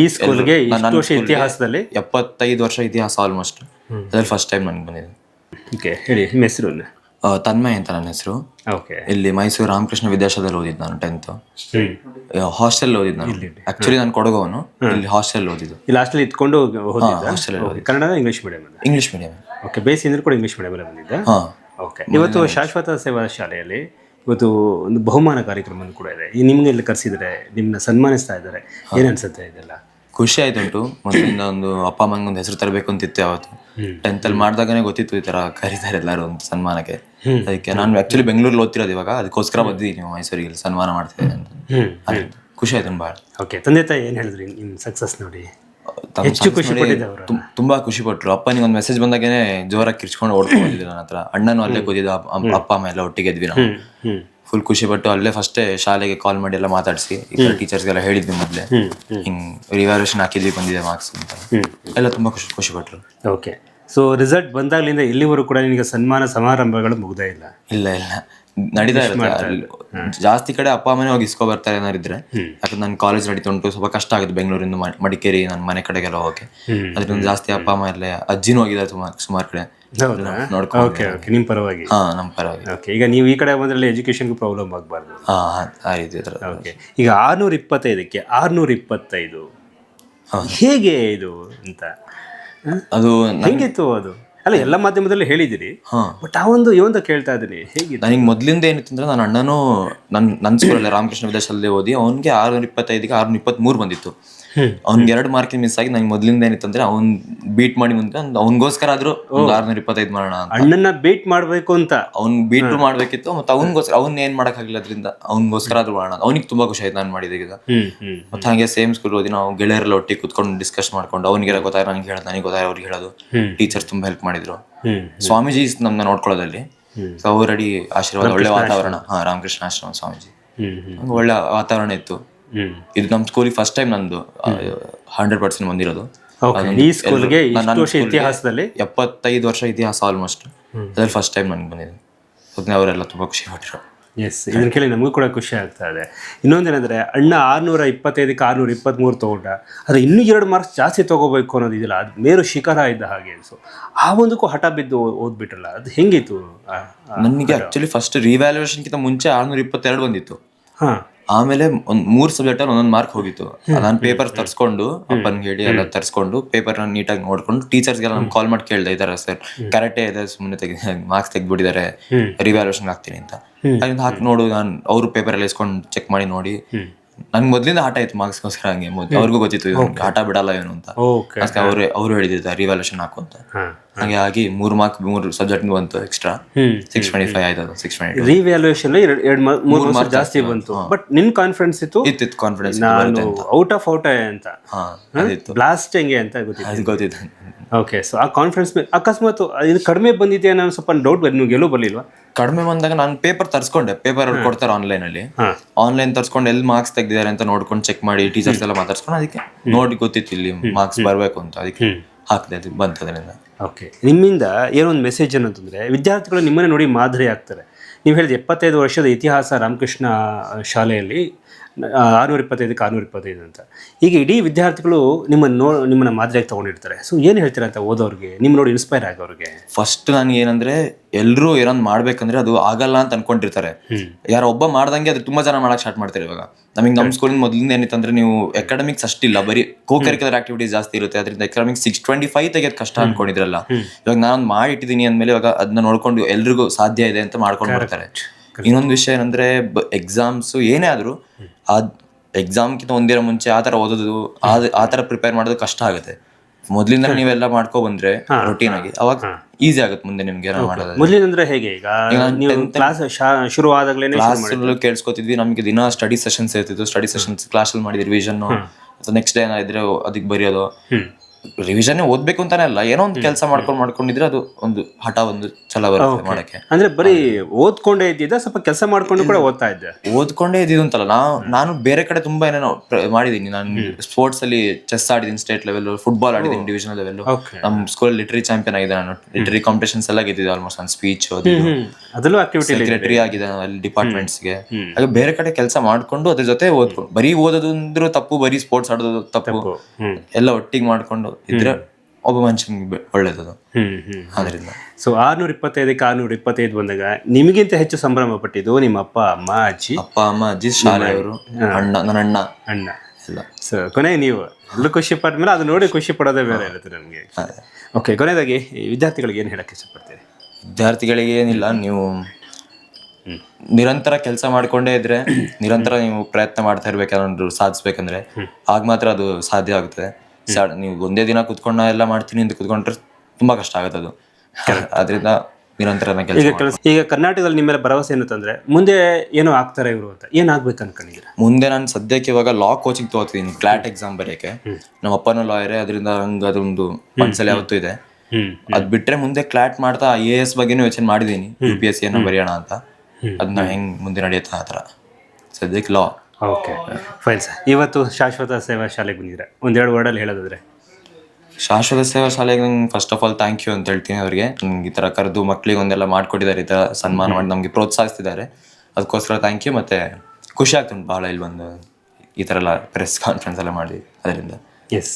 ಈ ಸ್ಕೂಲ್ಗೆ ಇಷ್ಟು ವರ್ಷ ಇತಿಹಾಸದಲ್ಲಿ? ಎಪ್ಪತ್ತೈದು ವರ್ಷ ಇತಿಹಾಸ ಆಲ್ಮೋಸ್ಟ್ ಅದ್ರಲ್ಲಿ ಫಸ್ಟ್ ಟೈಮ್ ನನಗೆ ಬಂದಿದೆ ಓಕೆ ಹೇಳಿ ನಿಮ್ಮ ಹೆಸರು ತನ್ಮಯ್ ಅಂತ ನನ್ನ ಹೆಸರು. ಓಕೆ ಇಲ್ಲಿ ಮೈಸೂರು ರಾಮಕೃಷ್ಣ ವಿದ್ಯಾಶಾಲದಲ್ಲಿ ಓದಿದ್ದು ನಾನು ಟೆಂತ್ ಹಾಸ್ಟೆಲ್ ಓದಿದ್ದು ನಾನು. ಆಕ್ಚುಲಿ ನಾನು ಕೊಡಗವನು. ಇಲ್ಲಿ ಹಾಸ್ಟೆಲ್ ಓದಿದ್ದು. ಇಲ್ಲಿ ಹಾಸ್ಟೆಲ್ ಇದ್ಕೊಂಡು hostel Kannada English medium English medium okay ಬೇಸಿಂದ್ರೆ ಕೂಡ ಇಂಗ್ಲಿಷ್ ಮೀಡಿಯಮಲ್ಲಿ ಬಂದಿದ್ದೆ? ಇವತ್ತು ಶಾಶ್ವತ ಸೇವಾ ಶಾಲೆಯಲ್ಲಿ ಇವತ್ತು ಒಂದು ಬಹುಮಾನ ಕಾರ್ಯಕ್ರಮ ಕೂಡ ಇದೆ. ಈ ನಿಮ್ಗೆ ಇಲ್ಲಿ ಕರೆಸಿದ್ರೆ ನಿಮ್ನ ಸನ್ಮಾನಿಸ್ತಾ ಇದ್ದಾರೆ. ಏನ್ ಅನ್ಸುತ್ತೆ ಇದೆಲ್ಲ? ಖುಷಿ ಆಯ್ತುಂಟು. ಮೊದಲಿಂದ ಒಂದು ಅಪ್ಪ ಅಮ್ಮಂಗೆ ಒಂದು ಹೆಸರು ತರಬೇಕು ಅಂತಿತ್ತು ಯಾವತ್ತು. ಟೆಂತ್ ಅಲ್ಲಿ ಮಾಡಿದಾಗನೇ ಗೊತ್ತಿತ್ತು ಈ ತರ ಕರೀತಾರೆ ಎಲ್ಲರೂ ಒಂದು ಸನ್ಮಾನಕ್ಕೆ. ಅದಕ್ಕೆ ನಾನು ಆಕ್ಚುಲಿ ಬೆಂಗಳೂರಲ್ಲಿ ಓದ್ತಿರೋದು ಇವಾಗ. ಅದಕ್ಕೋಸ್ಕರ ಬಂದಿದ್ದೀನಿ ಮೈಸೂರಿಗೆ ಇಲ್ಲಿ ಸನ್ಮಾನ ಮಾಡ್ತಿದ್ದೇನೆ ಅಂತ. ಖುಷಿ ಆಯ್ತು ಭಾಳ. ಓಕೆ ತಂದೆ ತಾಯಿ ಏನ್ ಹೇಳಿದ್ರಿ ನಿಮ್ಮ ಸಕ್ಸಸ್ ನೋಡಿ? ಹೆಚ್ಚು ಖುಷಿ ತುಂಬಾ ಖುಷಿ ಪಟ್ರು. ಅಪ್ಪನಿಗೆ ಒಂದು ಮೆಸೇಜ್ ಬಂದಾಗೇನೆ ಜೋರಾಗಿ ಕಿರ್ಚ್ಕೊಂಡು ಓಡ್ಕೊಂಡು ಬಂದಿದ್ದೆ ನನ್ನ ಹತ್ರ ಅಣ್ಣನು ಅಲ್ಲೇ ಕೂತಿದ್ದ ಅಪ್ಪ ಅಮ್ಮ- ಎಲ್ಲ ಒಟ್ಟಿಗೆ ಇದ್ವಿ ನಾವು. ಫುಲ್ ಖುಷಿ ಪಟ್ಟು ಅಲ್ಲೇ ಫಸ್ಟ್ ಶಾಲೆಗೆ ಕಾಲ್ ಮಾಡಿ ಎಲ್ಲ ಮಾತಾಡಿಸಿ ಟೀಚರ್ಸ್ ಟೀಚರ್ಸ್ಗೆಲ್ಲ ಹೇಳಿದ್ವಿ ಮೊದಲೇ. ಹಿಂಗ್ ರಿವ್ಯಾಲ್ಯೂಷನ್ ಹಾಕಿದ್ವಿ ಬಂದಿದೆ ಮಾರ್ಕ್ಸ್ ಅಂತ. ಎಲ್ಲ ತುಂಬಾ ಖುಷಿ ಖುಷಿ ಪಟ್ರು. ಓಕೆ ಸೊ ರಿಸಲ್ಟ್ ಬಂದಾಗ್ಲಿಂದ ಇಲ್ಲಿವರೆಗೂ ಕೂಡ ನಿನಗೆ ಸನ್ಮಾನ ಸಮಾರಂಭಗಳು ಮುಗ್ದೇ ಇಲ್ಲ? ಇಲ್ಲ ಇಲ್ಲ. ನಡೀತಾ ಇರುತ್ತೆ. ಜಾಸ್ತಿ ಕಡೆ ಅಪ್ಪ ಅಮ್ಮನೇ ಹೋಗಿ ಇಸ್ಕೊ ಬರ್ತಾರೆ ಏನಾರು ಇದ್ರೆ ಯಾಕಂದ್ರೆ ನನ್ನ ಕಾಲೇಜ್ ನಡೀತಾ ಉಂಟು ಸ್ವಲ್ಪ ಕಷ್ಟ ಆಗುತ್ತೆ ಬೆಂಗಳೂರಿಂದ ಮಡಿಕೇರಿ ನನ್ನ ಮನೆ ಕಡೆಗೆಲ್ಲ ಹೋಗಕ್ಕೆ. ಅದ್ರಿಂದ ಜಾಸ್ತಿ ಅಪ್ಪ ಅಮ್ಮ ಇರಲಿ ಅಜ್ಜಿನೂ ಹೋಗಿದ್ದಾರೆ ಸುಮಾರು ಸುಮಾರು ಕಡೆ. ನಿಮ್ಮ ಪರವಾಗಿ? ಹಾ ನಮ್ಮ ಪರವಾಗಿ. ಓಕೆ ಈಗ ನೀವು ಈ ಕಡೆ ಬಂದ್ರಲ್ಲಿ ಎಜುಕೇಶನ್ಗೂ ಪ್ರಾಬ್ಲಮ್ ಆಗಬಾರ್ದು. ಹಾ ಓಕೆ ಈಗ ಆರ್ನೂರ ಇಪ್ಪತ್ತೈದಕ್ಕೆ ಆರ್ನೂರ ಇಪ್ಪತ್ತೈದು. ಹೇಗೆ ಇದು ಅಂತ? ಅದು ಹೆಂಗಿತ್ತು ಅದು? ಅಲ್ಲ ಎಲ್ಲ ಮಾಧ್ಯಮದಲ್ಲಿ ಹೇಳಿದಿರಿ ಹಾ. ಬಟ್ ಆ ಒಂದು ಇವಂತ ಕೇಳ್ತಾ ಇದ್ದೀನಿ ಹೇಗೆ ನನಗೆ ಮೊದಲಿಂದ ಏನಿತ್ತು ಅಂದ್ರೆ ನನ್ನ ಅಣ್ಣನೂ ನನ್ನ ನನ್ನ ಸ್ಕೂಲಲ್ಲಿ ರಾಮಕೃಷ್ಣ ವಿದ್ಯಾಶಾಲೆ ಓದಿ ಅವನಿಗೆ ಆರುನೂರ ಇಪ್ಪತ್ತೈದಿಗೆ ಆರುನೂರ ಇಪ್ಪತ್ತ್ಮೂರು ಬಂದಿತ್ತು. ಅವ್ನಿಗೆ ಎರಡು ಮಾರ್ಕಿಂಗ್ ಮಿಸ್ ಆಗಿ ನಂಗೆ ಮೊದ್ಲಿಂದ ಏನಿತ್ತು ಅಂದ್ರೆ ಅವ್ನ್ ಬೀಟ್ ಮಾಡಿ ಮುಂದೆ ಅವ್ನಿಗೋಸ್ಕರ ಆದ್ರೂ ಒಂದು ಆರ್ನೂರ ಇಪ್ಪತ್ತೈದು ಮಾಡೋಣ ಅಂತ. ಅಣ್ಣನ್ನ ಬೇಟ್ ಮಾಡ್ಬೇಕು ಅಂತ. ಅವ್ನ್ ಬೀಟ್ ಮಾಡ್ಬೇಕಿತ್ತು ಮತ್ತೆ ಅವ್ನಿಗೋಸ್ಕರ ಅವ್ನ ಏನ್ ಮಾಡಕ್ ಆಗಿಲ್ಲ ಅದ್ರಿಂದ. ಅವ್ನಿಗೋಸ್ಕರ ಆದ್ರೂ ಮಾಡೋಣ ಅವ್ನಿಗೆ ತುಂಬಾ ಖುಷಿ ಆಯ್ತು ನಾನು ಮಾಡಿದಾಗ ಈಗ. ಮತ್ತೆ ಹಾಗೆ ಸೇಮ್ ಸ್ಕೂಲ್ ಓದಿ ನಾವು ಗೆಳೆಯರೆಲ್ಲ ಒಟ್ಟಿಗೆ ಕುತ್ಕೊಂಡು ಡಿಸ್ಕಸ್ ಮಾಡ್ಕೊಂಡು ಅವನಿಗೆ ಗೊತ್ತಾಗ ನನಗೆ ಹೇಳೋದು ನನಗೆ ಗೊತ್ತಾಗ ಅವ್ರಿಗೆ ಹೇಳೋದು. ಟೀಚರ್ ಟೀಚರ್ಸ್ ತುಂಬಾ ಹೆಲ್ಪ್ ಮಾಡಿದ್ರು. ಸ್ವಾಮೀಜಿ ನಮ್ನ ನೋಡ್ಕೊಳ್ಳೋದಲ್ಲಿ. ಸೊ ಅವರಡಿ ಆಶೀರ್ವಾದ ಒಳ್ಳೆ ವಾತಾವರಣ. ಹಾ ರಾಮಕೃಷ್ಣ ಆಶ್ರಮ ಸ್ವಾಮೀಜಿ. ಒಳ್ಳೆ ವಾತಾವರಣ ಇತ್ತು. ಇದು ನಮ್ಮ ಸ್ಕೂಲಿಗೆ ಫಸ್ಟ್ ಟೈಮ್ ನಂದು ಹಂಡ್ರೆಡ್ ಪರ್ಸೆಂಟ್ ಬಂದಿರೋದು. ಈ ಸ್ಕೂಲ್ಗೆ ಗೆ ಇಷ್ಟು ವರ್ಷ ಇತಿಹಾಸದಲ್ಲಿ? ಎಪ್ಪತ್ತೈದು ವರ್ಷ ಇತಿಹಾಸ ಆಲ್ಮೋಸ್ಟ್ ಅದ್ರಲ್ಲಿ ಫಸ್ಟ್ ಟೈಮ್ ನನಗೆ ಬಂದಿದೆ ಅದನ್ನ ಅವರೆಲ್ಲ ತುಂಬಾ ಖುಷಿ ಪಟ್ಟರು ಎಸ್ ಇದನ್ನ ಕೇಳಿ ನಮಗೂ ಕೂಡ ಖುಷಿ ಆಗ್ತಾ ಇದೆ. ಇನ್ನೊಂದೇನೆಂದರೆ ಅಣ್ಣ ಆರ್ನೂರ ಇಪ್ಪತ್ತೈದಕ್ಕೆ ಆರ್ನೂರ ಇಪ್ಪತ್ತ್ಮೂರು ತೊಗೊಂಡ ಆದರೆ ಇನ್ನೂ ಎರಡು ಮಾರ್ಕ್ಸ್ ಜಾಸ್ತಿ ತೊಗೋಬೇಕು ಅನ್ನೋದು ಅದ್ ಮೇರು ಶಿಖರ ಇದ್ದ ಹಾಗೆ ಸೊ ಆ ಒಂದಕ್ಕೂ ಹಠ ಬಿದ್ದು ಓದ್ಬಿಟ್ರಲ್ಲ ಅದು ಹೆಂಗಿತ್ತು? ನನಗೆ ಆಕ್ಚುಲಿ ಫಸ್ಟ್ ರಿವ್ಯಾಲ್ಯೂಯೇಷನ್ಗಿಂತ ಮುಂಚೆ ಆರ್ನೂರ ಇಪ್ಪತ್ತೆರಡು ಬಂದಿತ್ತು. ಹಾಂ. ಆಮೇಲೆ ಒಂದ್ ಮೂರ್ ಸಬ್ಜೆಕ್ಟ್ ಅಲ್ಲಿ ಒಂದೊಂದು ಮಾರ್ಕ್ ಹೋಗಿತ್ತು. ನಾನು ಪೇಪರ್ ತರ್ಸ್ಕೊಂಡು ಅಪ್ಪನ್ಗೆ ಹೇಳಿ ಎಲ್ಲ ತರ್ಸ್ಕೊಂಡು ಪೇಪರ್ ನೀಟಾಗಿ ನೋಡ್ಕೊಂಡು ಟೀಚರ್ಸ್ಗೆಲ್ಲ ನಾನು ಕಾಲ್ ಮಾಡಿ ಕೇಳ್ದೆ ಈ ತರ ಸರ್ ಕರೆಕ್ಟೇ ಇದೆ ಸುಮ್ಮನೆ ತೆಗಿ ಮಾರ್ಕ್ಸ್ ತೆಗ್ಬಿಟ್ಟಿದ್ದಾರೆ ರಿವ್ಯಾಲ್ಯೂಷನ್ ಹಾಕ್ತೀನಿ ಅಂತ. ಅದನ್ನ ಹಾಕಿ ನೋಡು ನಾನು ಅವ್ರ ಪೇಪರ್ ಎಲ್ಲ ಇಸ್ಕೊಂಡು ಚೆಕ್ ಮಾಡಿ ನೋಡಿ. ನನ್ಗೆ ಮೊದ್ಲಿಂದ ಆಟ ಇತ್ತು ಮಾರ್ಕ್ಸ್ಗೋಸ್ಕರ ಹಂಗೆ. ಮೊದ್ಲು ಅವ್ರಿಗೂ ಗೊತ್ತಿತ್ತು ಇವ್ನು ಆಟ ಬಿಡಲ್ಲ ಏನು ಅಂತ. ಓಕೆ ಅದಕ್ಕೆ ಅವ್ರು ಅವ್ರು ಹೇಳಿದ್ದಾರೆ ರಿವ್ಯಾಲ್ಯೂಷನ್ ಹಾಕು ಅಂತ. ಹಾಗೆ ಆಗಿ ಮೂರು ಮಾರ್ಕ್ ಮೂರು ಸಬ್ಜೆಕ್ಟ್ ಬಂತು ಎಕ್ಸ್ಟ್ರಾ ಸಿಕ್ಸ್ ಟ್ವೆಂಟಿ ಫೈವ್ ಆಯ್ತು ಅದು ಸಿಕ್ಸ್ ಟ್ವೆಂಟಿ ರಿವ್ಯಾಲ್ಯೂಷನ್ ಎರಡು ಮೂರು ಮಾರ್ಕ್ ಜಾಸ್ತಿ ಬಂತು. ಬಟ್ ನಿನ್ ಕಾನ್ಫಿಡೆನ್ಸ್ ಇತ್ತು? ಇತ್ತು ಕಾನ್ಫಿಡೆನ್ಸ್ ನಾನು ಔಟ್ ಆಫ್ ಔಟ್ ಅಂತ. ಬ್ಲಾಸ್ಟ್ ಹೆಂಗೆ ಅಂತ ಗೊತ್ತಿತ್ತು. ಗೊತ್ತಿತ್ತು. ಓಕೆ ಸೊ ಆ ಕಾನ್ಫಿಡೆನ್ಸ್ ಅಕಸ್ಮಾತ್ ಇದು ಕಡಿಮೆ ಬಂದಿದೆ ಅನ್ನೋ ಸ್ವಲ್ಪ ಡೌಟ್ ಬಂದು ನೀವು ಗೆಲುವು ಬರಲಿಲ್ವಾ? ಕಡಿಮೆ ಬಂದಾಗ ನಾನು ಪೇಪರ್ ತರಿಸ್ಕೊಂಡೆ. ಪೇಪರ್ ಅವ್ರು ಕೊಡ್ತಾರೆ ಆನ್ಲೈನ್ ಅಲ್ಲಿ. ಆನ್ಲೈನ್ ತರಿಸ್ಕೊಂಡು ಎಲ್ಲಿ ಮಾರ್ಕ್ಸ್ ತೆಗ್ದಿದ್ದಾರೆ ಅಂತ ನೋಡ್ಕೊಂಡು ಚೆಕ್ ಮಾಡಿ ಟೀಚರ್ಸ್ ಎಲ್ಲ ಮಾತಾಡ್ಸ್ಕೊಂಡು ಅದಕ್ಕೆ ನೋಡಿ ಗೊತ್ತಿತ್ತು ಇಲ್ಲಿ ಮಾರ್ಕ್ಸ್ ಬರಬೇಕು ಅಂತ. ಅದಕ್ಕೆ ಹಾಕಿದೆ ಅದು ಬಂತು ಅದರಿಂದ. ಓಕೆ ನಿಮ್ಮಿಂದ ಏನೊಂದು ಮೆಸೇಜ್ ಏನಂತಂದ್ರೆ ವಿದ್ಯಾರ್ಥಿಗಳು ನಿಮ್ಮನ್ನೇ ನೋಡಿ ಮಾದರಿ ಆಗ್ತಾರೆ. ನೀವು ಹೇಳಿದ ಎಪ್ಪತ್ತೈದು ವರ್ಷದ ಇತಿಹಾಸ ರಾಮಕೃಷ್ಣ ಶಾಲೆಯಲ್ಲಿ ಆರುನೂರ ಇಪ್ಪತ್ತೈದಕ್ಕೆ ಆರುನೂರ ಇಪ್ಪತ್ತೈದು ಅಂತ. ಈಗ ಇಡೀ ವಿದ್ಯಾರ್ಥಿಗಳು ನಿಮ್ಮನ್ನು ನೋ ನಿಮ್ಮನ್ನ ಮಾದರಿಯಾಗಿ ತೊಗೊಂಡಿರ್ತಾರೆ. ಸೊ ಏನು ಹೇಳ್ತೀರಾ ಅಂತ ಓದೋರಿಗೆ? ನಿಮ್ಮ ನೋಡಿ ಇನ್ಸ್ಪೈರ್ ಆಗೋರಿಗೆ. ಫಸ್ಟ್ ನನಗೆ ಏನಂದ್ರೆ ಎಲ್ಲರೂ ಏನೊಂದು ಮಾಡ್ಬೇಕಂದ್ರೆ ಅದು ಆಗಲ್ಲ ಅಂತ ಅನ್ಕೊಂಡಿರ್ತಾರೆ. ಯಾರೋ ಒಬ್ಬ ಮಾಡ್ದಂಗೆ ಅದು ತುಂಬಾ ಜನ ಮಾಡಕ್ ಸ್ಟಾರ್ಟ್ ಮಾಡ್ತಾರೆ ಇವಾಗ. ನಮಗೆ ನಮ್ಮ ಸ್ಕೂಲಿಂದ ಮೊದಲಿಂದ ಏನಿತ್ತಂದ್ರೆ ನೀವು ಎಕಡೆಮಿಕ್ಸ್ ಅಷ್ಟಿಲ್ಲ ಬರೀ ಕೋ ಕರಿಕ್ಯುಲರ್ ಆಕ್ಟಿವಿಟೀಸ್ ಜಾಸ್ತಿ ಇರುತ್ತೆ. ಅದರಿಂದ ಎಕಡೆಮಿಕ್ಸ್ ಸಿಕ್ಸ್ ಟ್ವೆಂಟಿ ಫೈವ್ ತೆಗೆಯೋದು ಕಷ್ಟ ಅನ್ಕೊಂಡಿದ್ರಲ್ಲ. ಇವಾಗ ನಾನು ಮಾಡಿಟ್ಟಿದ್ದೀನಿ ಅಂದಮೇಲೆ ಅಂದ್ಮೇಲೆ ಇವಾಗ ಅದನ್ನ ನೋಡ್ಕೊಂಡು ಎಲ್ರಿಗೂ ಸಾಧ್ಯ ಇದೆ ಅಂತ ಮಾಡ್ಕೊಂಡು ಬರ್ತಾರೆ ಇನ್ನೊಂದು ವಿಷಯ ಏನಂದ್ರೆ ಎಕ್ಸಾಮ್ಸ್ ಏನೇ ಆದ್ರೂ ಅದ್ ಎಕ್ಸಾಮ್ಗಿಂತ ಒಂದಿನ ಮುಂಚೆ ಆ ತರ ಓದೋದು ಆ- ಆ ತರ ಪ್ರಿಪೇರ್ ಮಾಡೋದು ಕಷ್ಟ ಆಗುತ್ತೆ. ಮೊದ್ಲಿಂದ ನೀವೆಲ್ಲ ಮಾಡ್ಕೊ ಬಂದ್ರೆ ರೊಟೀನ್ ಆಗಿ ಅವಾಗ ಈಸಿ ಆಗುತ್ತೆ ಮುಂದೆ ನಿಮ್ಗೆ ಮೊದಲಿನಂದ್ರೆ ಹೇಗೆ ಈಗ? ಕ್ಲಾಸ್ ಶುರು ಆದಾಗಲೇ ಕ್ಲಾಸ್ ಕೇಳಿಸ್ಕೊತಿದ್ವಿ ನಮಗೆ ದಿನ ಸ್ಟಡಿ ಸೆಷನ್ಸ್ ಇರ್ತಿತ್ತು. ಸ್ಟಡಿ ಸೆಷನ್ಸ್ ಕ್ಲಾಸ್ ಅಲ್ಲಿ ಮಾಡಿದ ರಿವಿಷನ್ ನೆಕ್ಸ್ಟ್ ಡೇ ಏನಾದ್ರೆ ಅದಕ್ಕೆ ಬರೆಯೋದು. ರಿವಿಷನ್ ಓದ್ಬೇಕು ಅಂತಾನೆ ಅಲ್ಲ ಏನೋ ಒಂದು ಕೆಲಸ ಮಾಡ್ಕೊಂಡು ಮಾಡ್ಕೊಂಡಿದ್ರೆ ಅದು ಒಂದು ಹಠ ಒಂದು ಛಲ ಬರುತ್ತೆ ಮಾಡಕ್ಕೆ. ಅಂದ್ರೆ ಬರೀ ಓದ್ಕೊಂಡೇ ಇದ್ದಿದ್ದ ಸ್ವಲ್ಪ ಕೆಲಸ ಮಾಡ್ಕೊಂಡು ಕೂಡ ಓದ್ತಾ ಇದ್ದೆ? ಓದ್ಕೊಂಡೇ ಇದ್ದಿದ್ದು ಅಂತಲ್ಲ ನಾವು ನಾನು ಬೇರೆ ಕಡೆ ತುಂಬಾ ಏನೇನೋ ಮಾಡಿದ್ದೀನಿ. ಮಾಡಿದೀನಿ ನಾನು ಸ್ಪೋರ್ಟ್ಸ್ ಅಲ್ಲಿ ಚೆಸ್ ಆಡಿದ್ದೀನಿ ಸ್ಟೇಟ್ ಲೆವೆಲ್ ಫುಟ್ಬಾಲ್ ಆಡಿದ್ದೀನಿ ಡಿವಿಷನ್ ಲೆವೆಲ್ ನಮ್ಮ ಸ್ಕೂಲ್ ಲಿಟ್ರಿ ಚಾಂಪಿಯನ್ ಆಗಿದೆ ನಾನು. ಲಿಟ್ರಿ ಕಾಂಪಿಟೇಷನ್ಸ್ ಎಲ್ಲ ಗೆದ್ದಿದ್ದೆ ಆಲ್ಮೋಸ್ಟ್ ನಾನು ಸ್ಪೀಚ್ ಅದರಲ್ಲೂ ಆಕ್ಟಿವಿಟಿ ಸೆಕ್ರೆಟರಿ ಆಗಿದೆ ಅಲ್ಲಿ ಡಿಪಾರ್ಟ್ಮೆಂಟ್ಸ್ಗೆ ಹಾಗೆ ಬೇರೆ ಕಡೆ ಕೆಲಸ ಮಾಡ್ಕೊಂಡು ಅದ್ರ ಜೊತೆ ಓದ್ಕೊಂಡು ಬರೀ ಓದೋದು ಅಂದ್ರೂ ತಪ್ಪು ಬರೀ ಸ್ಪೋರ್ಟ್ಸ್ ಆಡೋದು ತಪ್ಪು. ಎಲ್ಲ ಒಟ್ಟಿಗೆ ಮಾಡ್ಕೊಂಡು ಇದ್ರೆ ಒಬ್ಬ ಮನುಷ್ಯನಿಗೆ ಒಳ್ಳೇದದು. ಅದರಿಂದ ಸೊ ಆರ್ನೂರ ಇಪ್ಪತ್ತೈದಕ್ಕೆ ಆರ್ನೂರ ಇಪ್ಪತ್ತೈದು ಬಂದಾಗ ನಿಮಗಿಂತ ಹೆಚ್ಚು ಸಂಭ್ರಮ ಪಟ್ಟಿದ್ದು ನಿಮ್ಮ ಅಪ್ಪ ಅಮ್ಮ ಅಜ್ಜಿ? ಅಪ್ಪ ಅಮ್ಮ ಅಜ್ಜಿ ಶಾಲೆಯವರು ಅಣ್ಣ. ನನ್ನ ಅಣ್ಣ. ಅಣ್ಣ. ಇಲ್ಲ ಸೊ ಕೊನೆ ನೀವು. ಎಲ್ಲೂ ಖುಷಿ ಪಟ್ಟ ಮೇಲೆ ಅದು ನೋಡಿ ಖುಷಿ ಪಡೋದೇ ಬೇರೆ ಇರುತ್ತೆ ನಮಗೆ. ಓಕೆ ಕೊನೆಯದಾಗಿ ಈ ವಿದ್ಯಾರ್ಥಿಗಳಿಗೆ ಏನು ಹೇಳಕ್ಕೆ ಇಷ್ಟಪಡ್ತೀರಿ? ವಿದ್ಯಾರ್ಥಿಗಳಿಗೆ ಏನಿಲ್ಲ ನೀವು ನಿರಂತರ ಕೆಲಸ ಮಾಡಿಕೊಂಡೇ ಇದ್ರೆ ನಿರಂತರ ನೀವು ಪ್ರಯತ್ನ ಮಾಡ್ತಾ ಇರ್ಬೇಕೇನಾದ್ರು ಸಾಧಿಸ್ಬೇಕಂದ್ರೆ ಆಗ ಮಾತ್ರ ಅದು ಸಾಧ್ಯ ಆಗುತ್ತದೆ ಸಾ- ನೀವು ಒಂದೇ ದಿನ ಕುತ್ಕೊಂಡು ಎಲ್ಲ ಮಾಡ್ತೀನಿ ಅಂತ ಕುತ್ಕೊಂಡ್ರೆ ತುಂಬಾ ಕಷ್ಟ ಆಗುತ್ತೆ ಅದು. ಅದರಿಂದ ನಿರಂತರ ಕೆಲಸ ಈಗ ಕೆಲಸ ಈಗ ಕರ್ನಾಟಕದಲ್ಲಿ ನಿಮ್ಮ ಮೇಲೆ ಭರವಸೆ ಏನು ತಂದ್ರೆ? ಮುಂದೆ ಏನೋ ಆಗ್ತಾರೆ ಇವರು ಅಂತ. ಏನಾಗ್ಬೇಕು ಅನ್ಕೊಂಡಿದ್ದೀರಾ? ಮುಂದೆ ನಾನು ಸದ್ಯಕ್ಕೆ ಇವಾಗ ಲಾ ಕೋಚಿಂಗ್ ತಗೋತಿದ್ದೀನಿ. ಕ್ಲಾಟ್ ಎಕ್ಸಾಮ್ ಬರೆಯಕ್ಕೆ. ನಮ್ಮ ಅಪ್ಪನೂ ಲಾಯರೇ ಅದರಿಂದ ಹಂಗೆ ಅದೊಂದು ಮನ್ಸಲ್ಲಿ ಯಾವತ್ತೂ ಇದೆ. ಅದ್ ಬಿಟ್ರೆ ಮುಂದೆ ಕ್ಲಾಟ್ ಮಾಡ್ತಾ ಐ ಎ ಎಸ್ ಬಗ್ಗೆನೂ ಯೋಚನೆ ಮಾಡಿದ್ದೀನಿ. ಯು ಪಿ ಎಸ್ ಸಿ ಏನೋ ಬರೆಯೋಣ ಅಂತ. ಅದನ್ನ ಹೆಂಗ್ ಮುಂದೆ ನಡೆಯುತ್ತೆ ಆ ಥರ ಸದ್ಯಕ್ಕೆ ಲಾ ಓಕೆ. ಫೈನ್ ಸರ್ ಇವತ್ತು ಶಾಶ್ವತ ಸೇವಾ ಶಾಲೆಗೆ ಬಂದಿದ್ರೆ ಒಂದೆರಡು ವರ್ಡಲ್ಲಿ ಹೇಳೋದಾದ್ರೆ. ಶಾಶ್ವತ ಸೇವಾ ಶಾಲೆಗೆ ನಂಗೆ first of all thank you ಅಂತ ಹೇಳ್ತೀನಿ ಅವರಿಗೆ. ನಂಗೆ ಈ ಥರ ಕರೆದು ಮಕ್ಕಳಿಗೆ ಒಂದೆಲ್ಲ ಮಾಡಿಕೊಟ್ಟಿದ್ದಾರೆ ಈ ಥರ ಸನ್ಮಾನ ಮಾಡಿ ನಮಗೆ ಪ್ರೋತ್ಸಾಹಿಸ್ತಿದ್ದಾರೆ. ಅದಕ್ಕೋಸ್ಕರ ಥ್ಯಾಂಕ್ ಯು ಮತ್ತು ಖುಷಿ ಆಗ್ತುಂಟು ಭಾಳ ಇಲ್ಲಿ ಬಂದು ಈ ಥರ ಎಲ್ಲ ಪ್ರೆಸ್ ಕಾನ್ಫರೆನ್ಸ್ ಎಲ್ಲ ಮಾಡಿ ಅದರಿಂದ. ಎಸ್